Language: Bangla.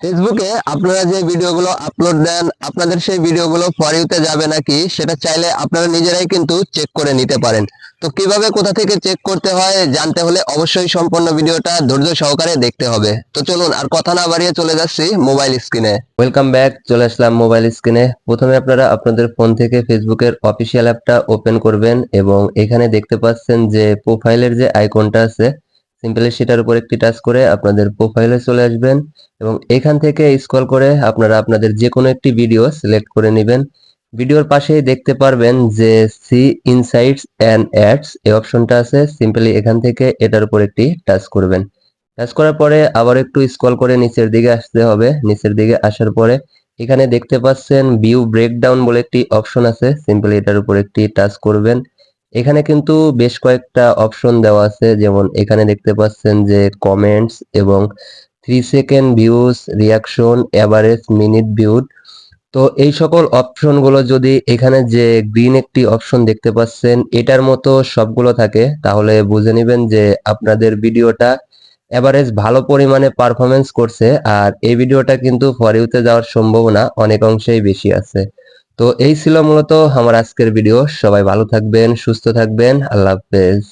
ফেসবুকে আপনারা যে ভিডিওগুলো আপলোড দেন, আপনাদের সেই ভিডিওগুলো ফর ইউতে যাবে নাকি, সেটা চাইলে আপনারা নিজেরাই কিন্তু চেক করে নিতে পারেন। তো কীভাবে কোথা থেকে চেক করতে হয়, জানতে হলে অবশ্যই সম্পূর্ণ ভিডিওটা ধৈর্য সহকারে দেখতে হবে। তো চলুন আর কথা না বাড়িয়ে চলে যাচ্ছি মোবাইল স্ক্রিনে ওয়েলকাম ব্যাক চলে আসলাম মোবাইল স্ক্রিনে প্রথমে আপনারা আপনাদের ফোন থেকে ফেসবুকের অফিসিয়াল অ্যাপটা ওপেন করবেন এবং এখানে দেখতে পাচ্ছেন যে প্রোফাইলের যে আইকনটা আছে সিম্পলি সেটার উপর একটি টাচ করে আপনাদের প্রোফাইলে চলে আসবেন এবং এখান থেকে স্ক্রল করে আপনারা আপনাদের যে কোনো একটি ভিডিও সিলেক্ট করে নেবেন। ভিডিওর পাশেই দেখতে পারবেন যে সি ইনসাইটস অ্যান্ড অ্যাডস এই অপশনটা আছে। সিম্পলি এখান থেকে এটার উপর একটি টাচ করবেন। টাচ করার পরে আবার একটু স্ক্রল করে নিচের দিকে আসতে হবে। নিচের দিকে আসার পরে এখানে দেখতে পাচ্ছেন ভিউ ব্রেকডাউন বলে একটি অপশন আছে। সিম্পলি এটার উপর একটি টাচ করবেন। এখানে কিন্তু বেশ কয়েকটা অপশন দেওয়া আছে, যেমন এখানে দেখতে পাচ্ছেন যে কমেন্টস এবং three second views reaction average minute viewed তো এই সকল অপশনগুলো যদি এখানে যে গ্রিন একটি অপশন দেখতে পাচ্ছেন, এটার মতো সবগুলো থাকে, তাহলে বুঝে নেবেন যে আপনাদের ভিডিওটা এভারেজ ভালো পরিমাণে পারফরমেন্স করছে, আর এই ভিডিওটা কিন্তু ফর ইউতে যাওয়ার সম্ভাবনা অনেক অংশেই বেশি আছে। তো এই ছিল মূলত আমার আজকের ভিডিও সবাই ভালো থাকবেন সুস্থ থাকবেন। আল্লাহ হাফেজ।